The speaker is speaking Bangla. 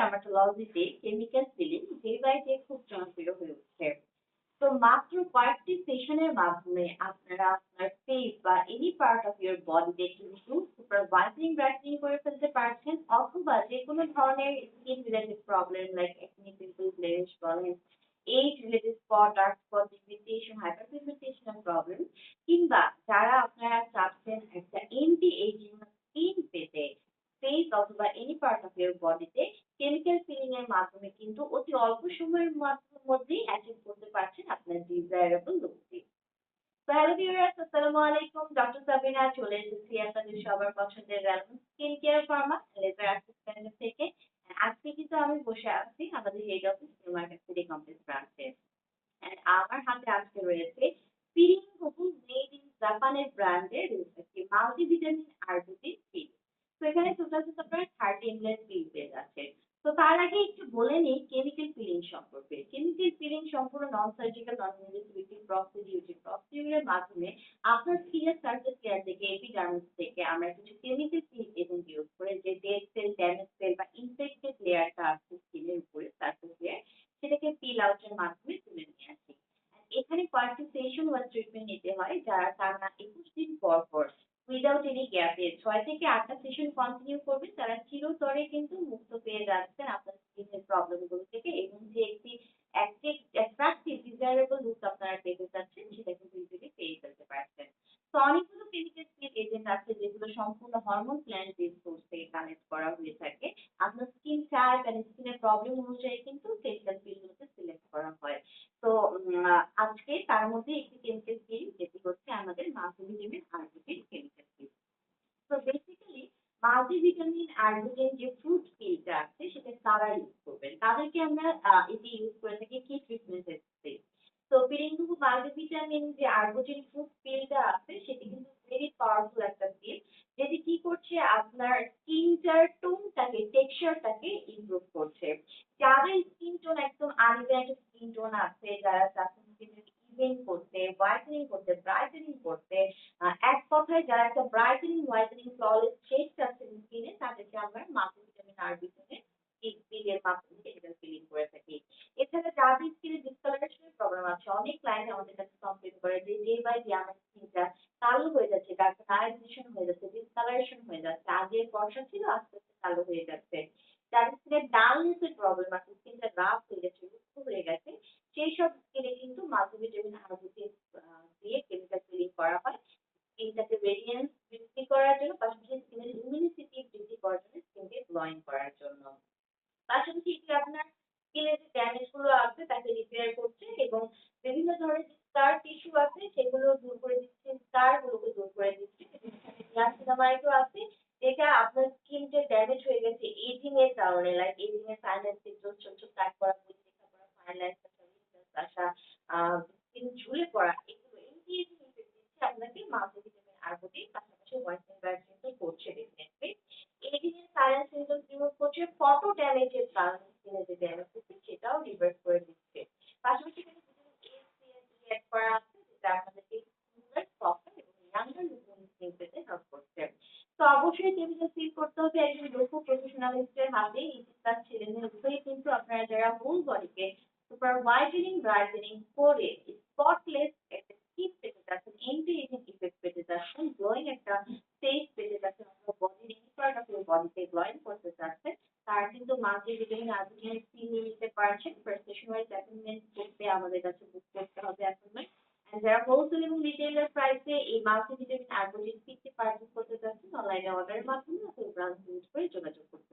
ডার্মাটোলজিতে chemical peeling day by day খুব জনপ্রিয় হয়ে উঠছে। তো মাত্র কয়েকটি সেশনের মাধ্যমে আপনারা আপনার ফেস বা এনি পার্ট অফ ইউর বডিতে কিন্তু সুপারভাইজিং ব্রাইটনিং করে ফেলতে পারছেন অথবা যে কোনো ধরনের skin related problem like acne pimple blemish বলেন age related spot dark spot pigmentation hyperpigmentation problem কিংবা যারা আপনারা চাচ্ছেন একটা এন্টি এজিং স্কিন পেতে ফেস অথবা এনি পার্ট অফ ইউর বডিতে কেমিক্যাল ফিলিং এর মাধ্যমে, কিন্তু অতি অল্প সময়ের মধ্যেই অ্যাচিভ করতে পারছেন আপনার ডিজায়ারেবল লুকটি। তো হ্যালো ভিউয়ার্স আসসালামু আলাইকুম। ডক্টর সাবিনা, চলে এসেছি আপনাদের সবার পছন্দের skin care pharma laser assistant থেকে। আজকে কিন্তু আমি বসে আছি আমাদের head office new market city complex ব্রাঞ্চে আমার হাতে আজকে রয়েছে পিরিং কোকু মেড ইন জাপানের ব্র্যান্ডের মাল্টিভিটামিন আরবিসি পিল তো এখানে টোটাল কিন্তু আপনার থার্টি এমএল পিল পেয়ে যাচ্ছে। তো তার আগে একটু বলে নিই কেমিক্যাল পিলিং সম্পর্কে। কেমিক্যাল পিলিং সম্পূর্ণ non surgical non invasive procedure প্রসিডিউরের মাধ্যমে আপনার স্কিনের সার্ফেস লেয়ার থেকে এপিডার্মিস থেকে আমরা কিছু কেমিক্যাল পিল এজেন্ট ইউজ করে যে ডেড সেল ড্যামেজ সেল বা ইনফেক্টেড লেয়ারটা আছে স্কিনের উপরে সার্ফেস লেয়ার সেটাকে পিল আউটের মাধ্যমে তুলে নিয়ে আসি। এখানে কয়েকটি সেশন ওয়াজ ট্রিটমেন্ট নিতে হয় যারা টানা একুশ দিন পর পর উইদাউট এনি গ্যাপে ছয় থেকে আটটা সেশন কন্টিনিউ করবেন তারা চিরতরে কিন্তু মুক্ত পেয়ে যাচ্ছেন আপনার স্কিনের প্রবলেমগুলো থেকে এবং যে একটি অ্যাট্রাকটিভ ডিজায়ারেবল লুক আপনারা পেতে চাচ্ছেন, সেটা কিন্তু ইজিলি পেয়ে ফেলতে পারছেন। তো, অনেকগুলো কেমিক্যাল স্কিন এজেন্ট আছে যেগুলো সম্পূর্ণ হরমোন প্ল্যান্ট বেস সোর্স থেকে কানেক্ট করা হয়ে থাকে। আপনার স্কিন টাইপ এন্ড স্কিনের প্রবলেম অনুযায়ী কিন্তু কেমিক্যাল পিলগুলোকে সিলেক্ট করা হয়। তো আজকে তার মধ্যে একটি কেমিক্যাল পিল যেটি হচ্ছে আমাদের মাল্টিভিটামিন আরবিটিন কেমিক্যাল পিল তো বেসিক্যালি মাল্টিভিটামিন আরবিটিন যে ফ্রুট পিলটা আছে, সেটা তারা ইউজ করবেন। তাদেরকে আমরা এটি ইউজ করে থাকি কি ট্রিটমেন্ট এসেছে তো পিরিঙ্গু মাল্টিভিটামিন যে আরবিটিন ফ্রুট পিলটা আছে, সেটি কিন্তু ভেরি পাওয়ারফুল একটা পিল যেটি কি করছে, আপনার স্কিনটার টোনটাকে টেক্সচারটাকে ইমপ্রুভ করছে। যাদের স্কিন টোন একদম আনইভেন স্কিন টোন আছে, যারা ইভেন করতে হোয়াইটেনিং করতে ব্রাইটেনিং করতে কথায় যারা একটা ব্রাইটেনিং হোয়াইটেনিং ফ্ললেস শেড চাচ্ছেন স্কিনে তাদেরকে আমরা মাল্টিভিটামিন আরবিটিনের এই পিলের মাধ্যমে কেমিক্যাল ফিলিং করে থাকি। এছাড়া যাদের স্কিনে ডিসকালারেশনের প্রবলেম আছে, অনেক ক্লায়েন্ট আমাদের কাছে কমপ্লেন করে যে ডে বাই ডে আমার স্কিনটা কালো হয়ে যাচ্ছে ডার্কনারাইজেশন হয়ে যাচ্ছে ডিসকালারেশন হয়ে যাচ্ছে আগে ফর্সা ছিল, আস্তে আস্তে কালো হয়ে যাচ্ছে। যাদের স্কিনে ডালনেসের প্রবলেম আছে স্কিনটা রাফ হয়ে গেছে রুক্ষ হয়ে গেছে সেই সব স্কিনে কিন্তু মাল্টিভিটামিন আরবিটি দিয়ে কেমিক্যাল ফিলিং করা হয় স্কিনটাকে রেডিয়েন্স বৃদ্ধি করার জন্য পাশাপাশি স্কিনের ইমিউনিটি বৃদ্ধি করার জন্য স্কিনকে গ্লোয়িং করার জন্য পাশাপাশি এটি আপনার স্কিনের যে ড্যামেজগুলো আছে, তাকে রিপেয়ার করছে এবং বিভিন্ন ধরনের স্কার টিস্যু আছে, সেগুলো দূর করে দিচ্ছে স্কার গুলোকে দূর করে দিচ্ছে। নিয়াসিনামাইডও আছে, যেটা আপনার স্কিন যে ড্যামেজ হয়ে গেছে এজিং এর কারণে লাইক এজিং এর সাইনাস ছোট ছোট কাট করা, পরিষ্কার করা ফাইনালাইজ আসা ঝুলে পড়া, এগুলো ইফেক্ট দিচ্ছে, আপনাকে মাল্টিভিটামিন আরবিটিন পাশাপাশি হোয়াইটেনিং ব্রাইটেনিং করছে ডেফিনেটলি এজিং এর রিমুভ করছে ফটো ড্যামেজের কারণে স্কিনে যে ড্যামেজ সেটাও রিভার্স করে দিচ্ছে। পাশাপাশি ডি অ্যাড করা আছে যেটা এবং পেতে করছে। তো অবশ্যই ফিল করতে হবে, একজন দক্ষ প্রফেশনালিস্টের হাতে ইজি তার ছেলে মেয়ে উভয়ই কিন্তু আপনারা যারা হোল বডিকে সুপার হোয়াইটেনিং ব্রাইটেনিং করে স্পটলেস একটা স্কিন পেতে চাচ্ছেন এন্টি এজিং পেতে চাচ্ছেন গ্লোয়িং একটা ফেস পেতে চাচ্ছেন অথবা বডির এনি পার্ট অফ ইউর বডিতে গ্লোয়িং করতে চাচ্ছেন কিন্তু মাল্টিভিটামিন কি নিয়ে নিতে পারছেন ফার্স্ট ওয়াইজ অ্যাপয়েন্টমেন্ট করতে আমাদের কাছে বুক করতে হবে অ্যাপয়েন্টমেন্ট যারা হোলসেল এবং রিটেইলার প্রাইসে এই মাল্টিভিটামিন আরবিটিন পিলটি পারচেজ করতে চাচ্ছেন অনলাইনে অর্ডারের মাধ্যমে আপনি ব্রাঞ্চ ভিজিট করে যোগাযোগ করতে